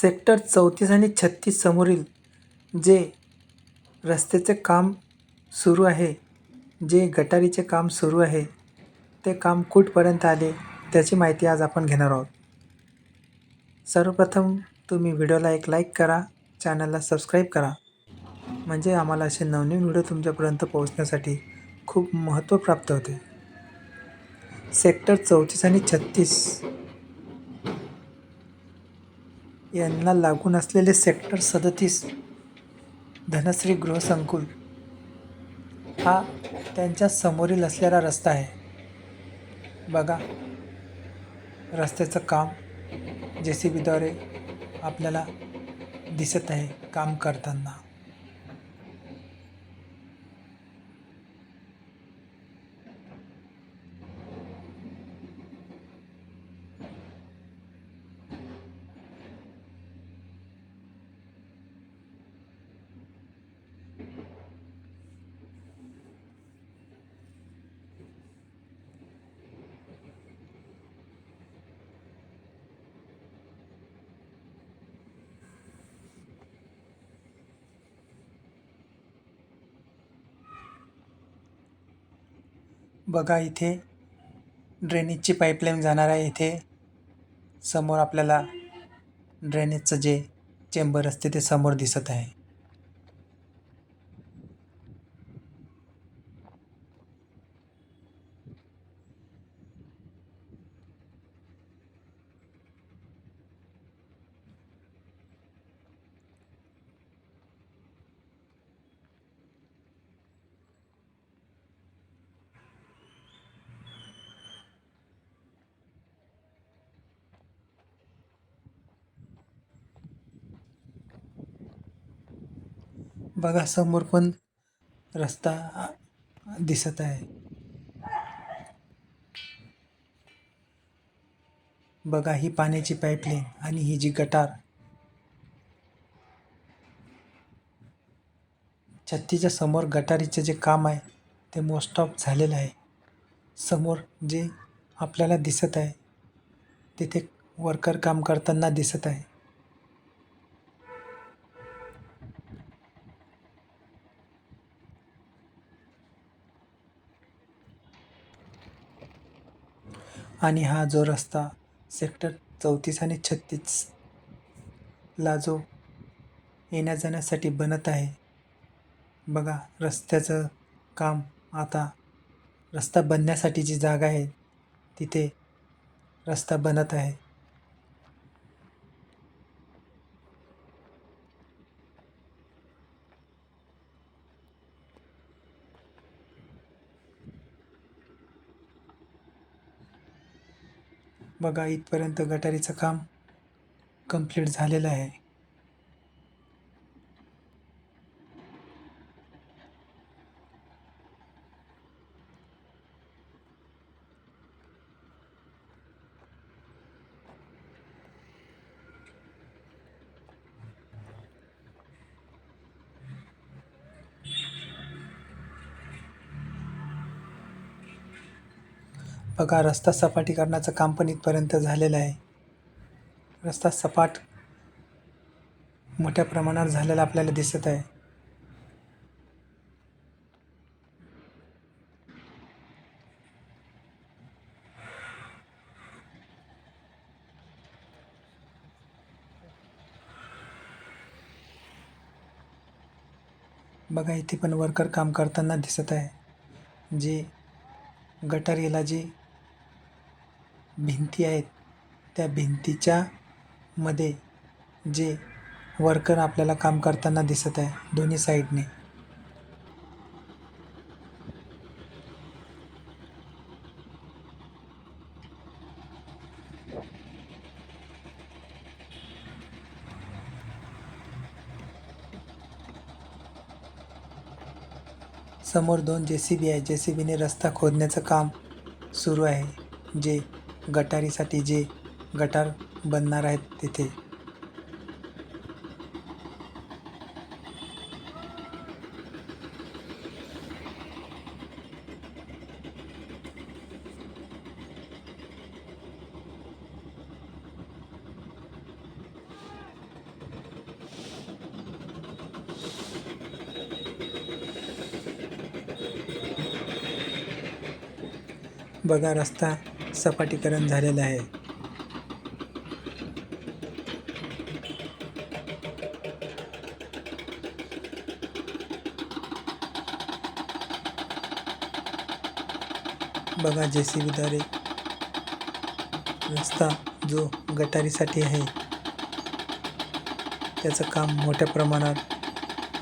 Sector चौतीस आणि छत्तीस समोरील जे रस्त्याचे काम सुरू आहे जे गटारीचे काम सुरू आहे ते काम कुठपर्यंत आले त्याची माहिती आज आपण घेणार आहोत. सर्वप्रथम तुम्ही व्हिडिओला एक लाईक करा चॅनलला सबस्क्राईब करा. म्हणजे आम्हाला असे नवनवीन व्हिडिओ तुमच्यापर्यंत पोहोचण्यासाठी खूप महत्त्व प्राप्त होते. सेक्टर चौतीस आणि छत्तीस यांना लागून असलेले सेक्टर सदतीस धनश्री गृहसंकुल हा त्यांच्या समोरील असलेला रस्ता आहे. बघा रस्त्याचं काम जे सी बीद्वारे आपल्याला दिसत आहे काम करताना. बघा इथे ड्रेनेजची पाईपलाईन जाणार आहे इथे. समोर आपल्याला ड्रेनेजचं जे चेंबर असते ते समोर दिसत आहे. बघा समोर पण रस्ता दिसत आहे. बघा ही पाण्याची पाईपलाईन आणि ही जी गटार छत्तीच्या समोर गटारीचे जे काम आहे ते मोस्ट ऑफ झालेलं आहे. समोर जे आपल्याला दिसत आहे तिथे वर्कर काम करताना दिसत आहे. आणि हा जो रस्ता सेक्टर चौतीस आणि छत्तीसला जो येण्या जाण्यासाठी बनत आहे बघा रस्त्याचं काम आता रस्ता बनण्यासाठी जी जागा आहे तिथे रस्ता बनत आहे. बघा इथपर्यंत गटारीचं काम कंप्लीट झालेलं आहे. बघा रस्ता सपाटीकरणाचं काम पण इथपर्यंत झालेलं आहे. रस्ता सपाट मोठ्या प्रमाणावर झालेला आपल्याला दिसत आहे. बघा इथे पण वर्कर काम करताना दिसत आहे. जे गटारीला जी भिंती आहेत. त्या भिंतीच्या मध्ये जे वर्कर आपल्याला काम करताना दिसत आहे दोन्ही साईडने. समोर दोन जे सी बी आहे. जे सी बीने रस्ता खोदण्याचं काम सुरू आहे जे गटारीसाठी जे गटार बनणार आहेत तिथे. बघा रस्ता सपाटीकरण झालेलं आहे. बघा जे सी बीद्वारे रस्ता जो गटारीसाठी आहे त्याचं काम मोठ्या प्रमाणात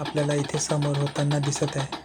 आपल्याला इथे समोर होताना दिसत आहे.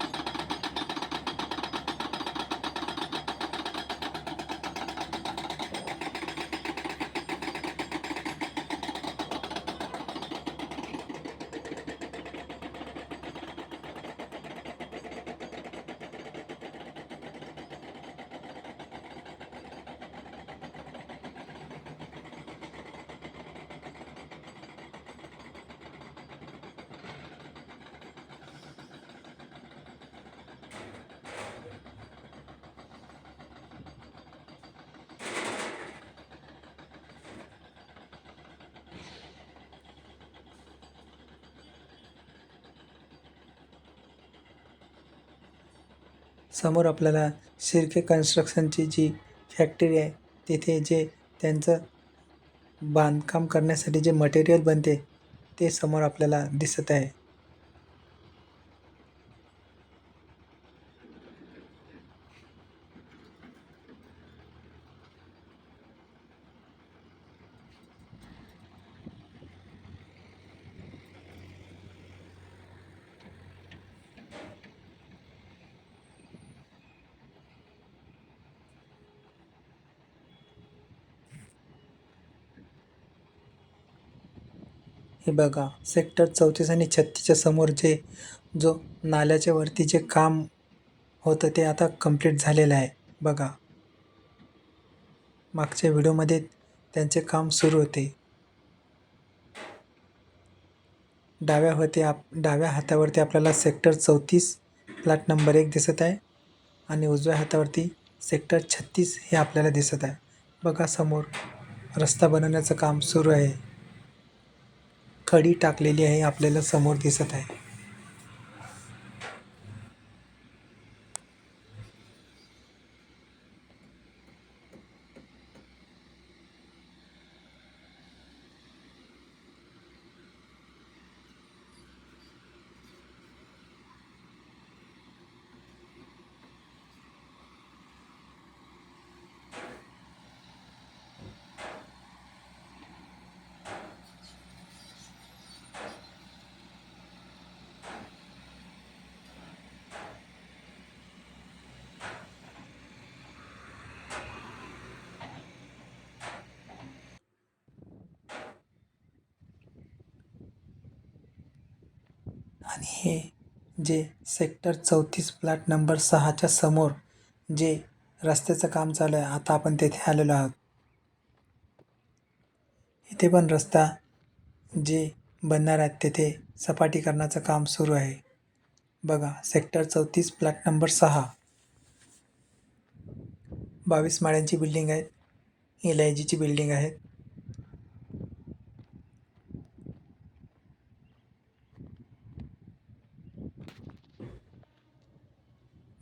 समोर आपल्याला शिर्के कन्स्ट्रक्शनची जी फॅक्टरी आहे तिथे जे त्यांचं बांधकाम करण्यासाठी जे मटेरियल बनते ते समोर आपल्याला दिसत आहे. हे बघा सेक्टर चौतीस आणि छत्तीसच्या समोर जे जो नाल्याच्या वरती जे काम होतं ते आता कंप्लीट झालेलं आहे. बघा. मागच्या व्हिडिओमध्ये त्यांचे काम सुरू होते. डाव्या होते आप डाव्या हातावरती आपल्याला सेक्टर चौतीस प्लॅट नंबर एक दिसत आहे आणि उजव्या हातावरती सेक्टर छत्तीस हे आपल्याला दिसत आहे. बघा समोर रस्ता बनवण्याचं काम सुरू आहे. खडी टाकलेली आहे आपल्याला समोर दिसत आहे. आणि हे जे सेक्टर चौतीस प्लॅट नंबर सहाच्या समोर जे रस्त्याचं काम चालू आहे आता आपण तेथे आलेलो आहोत. इथे पण रस्ता जे बनणार आहेत तेथे सपाटीकरणाचं काम सुरू आहे. बघा सेक्टर चौतीस प्लॅट नंबर सहा. बावीस माळ्यांची बिल्डिंग आहे एल आय जीची बिल्डिंग आहेत.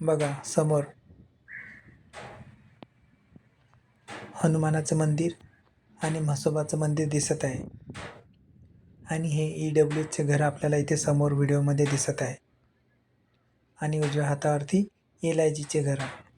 बघा समोर. हनुमानाचं मंदिर आणि म्हसोबाचं मंदिर दिसत आहे. आणि हे ई डब्ल्यूचे घर आपल्याला इथे समोर व्हिडिओमध्ये दिसत आहे. आणि उजव्या हातावरती एल आय जीचे घर आहे.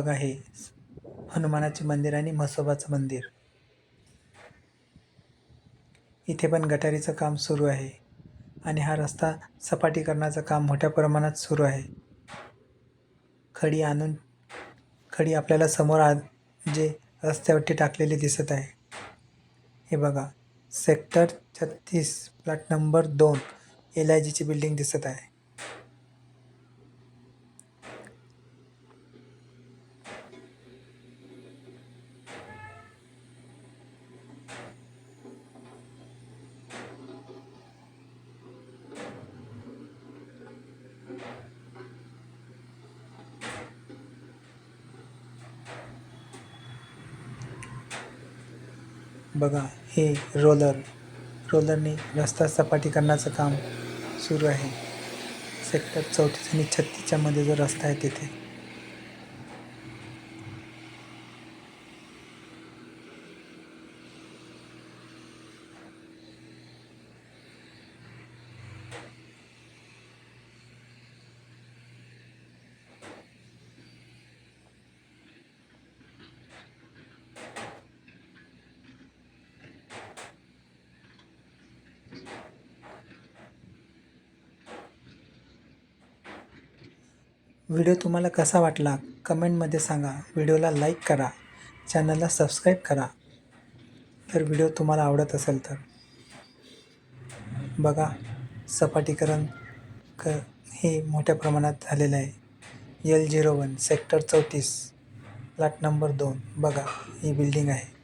बघा हे. हनुमानाचे मंदिर आणि म्हसोबाचं मंदिर. इथे पण गटारीचं काम सुरू आहे. आणि हा रस्ता सपाटीकरणाचं काम मोठ्या प्रमाणात सुरू आहे. खडी आणून खडी आपल्याला समोर आ जे रस्त्यावरती टाकलेली दिसत आहे. हे बघा. सेक्टर छत्तीस प्लॅट नंबर दोन एल आय जीची बिल्डिंग दिसत आहे. बघा हे रोलर. रोलरने रस्ता सपाटीकरणाचं काम सुरू आहे. सेक्टर चौतीस आणि छत्तीसच्या मध्ये जो रस्ता आहे तिथे. व्हिडिओ तुम्हाला कसा वाटला कमेंटमध्ये सांगा. व्हिडिओला लाईक करा. चॅनलला सबस्क्राईब करा. तर व्हिडिओ तुम्हाला आवडत असेल तर. बघा सपाटीकरण क हे मोठ्या प्रमाणात झालेलं आहे. एल झिरो वन सेक्टर चौतीस प्लॅट नंबर दोन. बघा ही बिल्डिंग आहे.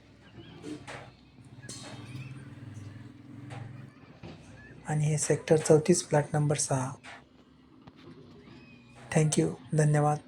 आणि हे सेक्टर चौतीस प्लॅट नंबर सहा. थँक्यू. धन्यवाद.